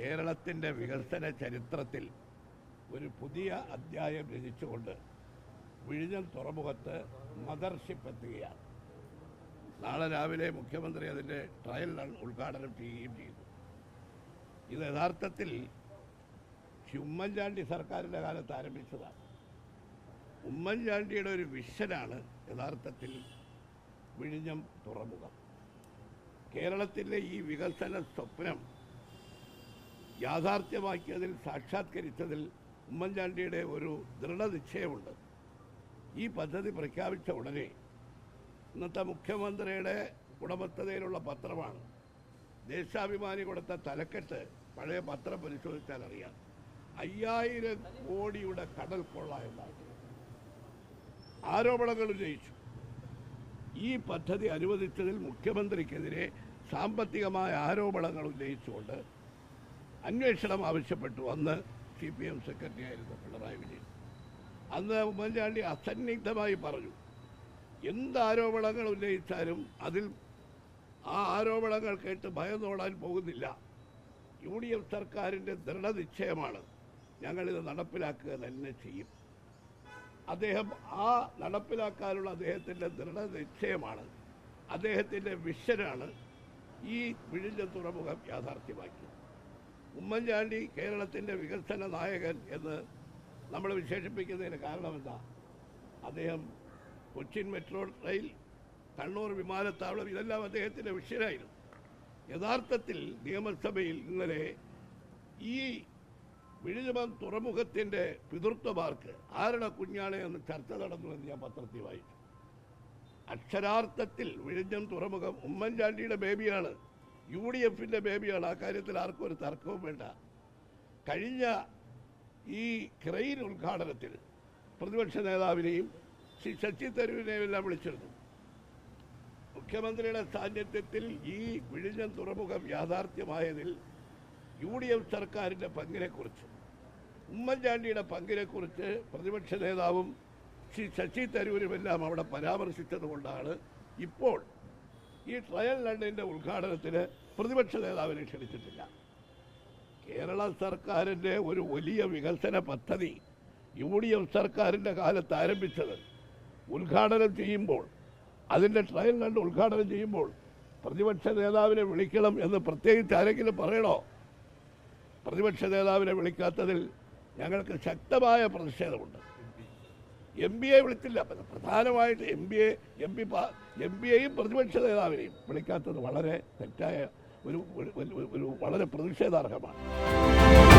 കേരളത്തിന്റെ വികസന ചരിത്രത്തിൽ ഒരു പുതിയ അധ്യായം രചിച്ചുകൊണ്ട് വിഴിഞ്ഞം തുറമുഖത്ത് മദർഷിപ്പ് എത്തുകയാണ്. നാളെ രാവിലെ മുഖ്യമന്ത്രി അതിന്റെ ട്രയൽ റൺ ഉദ്ഘാടനം ചെയ്യുകയും ചെയ്തു. ഇത് യഥാർത്ഥത്തിൽ ഉമ്മൻചാണ്ടി സർക്കാരിന്റെ കാലത്ത് ആരംഭിച്ചതാണ്. ഉമ്മൻചാണ്ടിയുടെ ഒരു വിഷനാണ് യഥാർത്ഥത്തിൽ വിഴിഞ്ഞം തുറമുഖം. കേരളത്തിലെ ഈ വികസന സ്വപ്നം യാഥാർത്ഥ്യമാക്കിയതിൽ സാക്ഷാത്കരിച്ചതിൽ ഉമ്മൻചാണ്ടിയുടെ ഒരു ദൃഢനിശ്ചയമുണ്ട്. ഈ പദ്ധതി പ്രഖ്യാപിച്ച ഉടനെ ഇന്നത്തെ മുഖ്യമന്ത്രിയുടെ ഉടമസ്ഥതയിലുള്ള പത്രമാണ്. ദേശാഭിമാനി കൊടുത്ത തലക്കെട്ട് പഴയ പത്രം പരിശോധിച്ചാൽ അറിയാം. അയ്യായിരം കോടിയുടെ കടൽ കൊള്ള എന്നാണ്. ആരോപണങ്ങൾ ഉന്നയിച്ചു. ഈ പദ്ധതി അനുവദിച്ചതിൽ മുഖ്യമന്ത്രിക്കെതിരെ സാമ്പത്തികമായ ആരോപണങ്ങൾ ഉന്നയിച്ചുകൊണ്ട് അന്വേഷണം ആവശ്യപ്പെട്ടു. അന്ന് സി പി എം സെക്രട്ടറി ആയിരുന്നു പിണറായി വിജയൻ. അന്ന് ഉമ്മൻചാണ്ടി അസന്നിഗ്ധമായി പറഞ്ഞു എന്ത് ആരോപണങ്ങൾ ഉന്നയിച്ചാലും അതിൽ ആ ആരോപണങ്ങൾ കേട്ട് ഭയന്നോടാൻ പോകുന്നില്ല. യു ഡി എഫ് സർക്കാരിന്റെ ദൃഢനിശ്ചയമാണ്. ഞങ്ങളിത് നടപ്പിലാക്കുക തന്നെ ചെയ്യും. അദ്ദേഹം ആ നടപ്പിലാക്കാനുള്ള അദ്ദേഹത്തിന്റെ ദൃഢനിശ്ചയമാണ്. അദ്ദേഹത്തിന്റെ വിഷനാണ് ഈ വിഴിഞ്ഞ തുറമുഖം യാഥാർത്ഥ്യമാക്കിയത്. ഉമ്മൻചാണ്ടി കേരളത്തിന്റെ വികസന നായകൻ എന്ന് നമ്മൾ വിശേഷിപ്പിക്കുന്നതിന് കാരണമെന്താ? അദ്ദേഹം കൊച്ചിൻ മെട്രോ റെയിൽ കണ്ണൂർ വിമാനത്താവളം ഇതെല്ലാം അദ്ദേഹത്തിന്റെ വിഷയമായിരുന്നു യഥാർത്ഥത്തിൽ നിയമസഭയിൽ ഇന്നലെ ഈ വിഴിഞ്ഞം തുറമുഖത്തിന്റെ പിതൃത്വമാർക്ക് ആരുടെ കുഞ്ഞാണ് എന്ന് ചർച്ച നടന്നു എന്ന് ഞാൻ പത്രത്തിൽ വായിച്ചു. അക്ഷരാർത്ഥത്തിൽ വിഴിഞ്ഞം തുറമുഖം ഉമ്മൻചാണ്ടിയുടെ ബേബിയാണ് യു ഡി എഫിന്റെ ബേബിയാണ്. ആ കാര്യത്തിൽ ആർക്കും ഒരു തർക്കവും വേണ്ട. കഴിഞ്ഞ ഈ ക്രെയിൻ ഉദ്ഘാടനത്തിൽ പ്രതിപക്ഷ നേതാവിനെയും ശ്രീ ശശി തരൂരിനെയും എല്ലാം വിളിച്ചിരുന്നു. മുഖ്യമന്ത്രിയുടെ സാന്നിധ്യത്തിൽ ഈ വിഴിഞ്ഞം തുറമുഖം യാഥാർത്ഥ്യമായതിൽ യു ഡി എഫ് സർക്കാരിന്റെ പങ്കിനെക്കുറിച്ച് ഉമ്മൻചാണ്ടിയുടെ പങ്കിനെക്കുറിച്ച് പ്രതിപക്ഷ നേതാവും ശ്രീ ശശി തരൂരുമെല്ലാം അവിടെ പരാമർശിച്ചതുകൊണ്ടാണ് ഇപ്പോൾ ഈ ട്രയൽ ലണ്ടിന്റെ ഉദ്ഘാടനത്തിന് പ്രതിപക്ഷ നേതാവിനെ ക്ഷണിച്ചിട്ടില്ല. കേരള സർക്കാരിന്റെ ഒരു വലിയ വികസന പദ്ധതി യു ഡി എഫ് സർക്കാരിന്റെ കാലത്ത് ആരംഭിച്ചത് ഉദ്ഘാടനം ചെയ്യുമ്പോൾ അതിന്റെ ട്രയൽ ലണ്ട് ഉദ്ഘാടനം ചെയ്യുമ്പോൾ പ്രതിപക്ഷ നേതാവിനെ വിളിക്കണം എന്ന് പ്രത്യേകിച്ച് ആരെങ്കിലും പറയണോ? പ്രതിപക്ഷ നേതാവിനെ വിളിക്കാത്തതിൽ ഞങ്ങൾക്ക് ശക്തമായ പ്രതിഷേധമുണ്ട്. എം ബി എ വിളിച്ചില്ല. പ്രധാനമായിട്ട് M B A M P M B എയും പ്രതിപക്ഷ നേതാവിനെയും വിളിക്കാത്തത് വളരെ തെറ്റായ ഒരു- ഒരു വളരെ പ്രതിഷേധാർഹമാണ്.